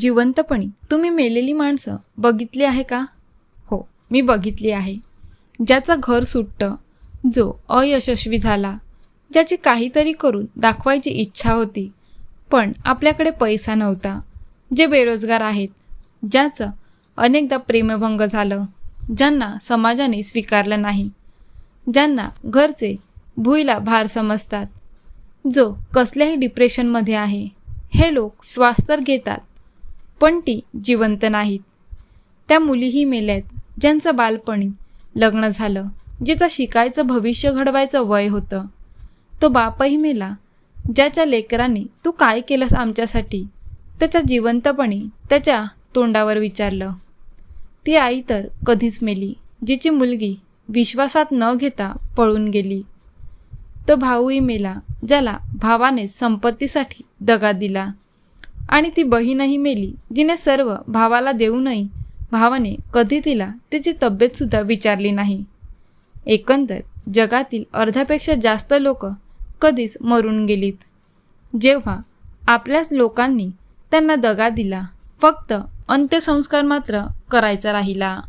जिवंतपणी. तुम्ही मेलेली माणसं बघितली आहे का? हो मी बघितली आहे. ज्याचं घर सुटतं जो अयशस्वी झाला ज्याची काहीतरी करून दाखवायची इच्छा होती पण आपल्याकडे पैसा नव्हता. जे बेरोजगार आहेत ज्याचं अनेकदा प्रेमभंग झालं ज्यांना समाजाने स्वीकारलं नाही ज्यांना घरचे भुईला भार समजतात जो कसल्याही डिप्रेशनमध्ये आहे हे लोक श्वास तर घेतात पण ती जिवंत नाहीत. त्या मुलीही मेल्यात ज्यांचं बालपणी लग्न झालं जिचा शिकायचं भविष्य घडवायचं वय होतं. तो बापही मेला ज्याच्या लेकरांनी तू काय केलंस आमच्यासाठी? त्याच्या जिवंतपणी त्याच्या तोंडावर विचारलं. ती आई तर कधीच मेली जिची मुलगी विश्वासात न घेता पळून गेली. तो भाऊही मेला ज्याला भावाने संपत्तीसाठी दगा दिला. आणि ती बहीणही मेली जिने सर्व भावाला देऊनही भावाने कधी तिला तिची तब्येतसुद्धा विचारली नाही. एकंदर जगातील अर्ध्यापेक्षा जास्त लोक कधीच मरून गेलीत. जेव्हा आपल्याच लोकांनी त्यांना दगा दिला फक्त अंत्यसंस्कार मात्र करायचा राहिला.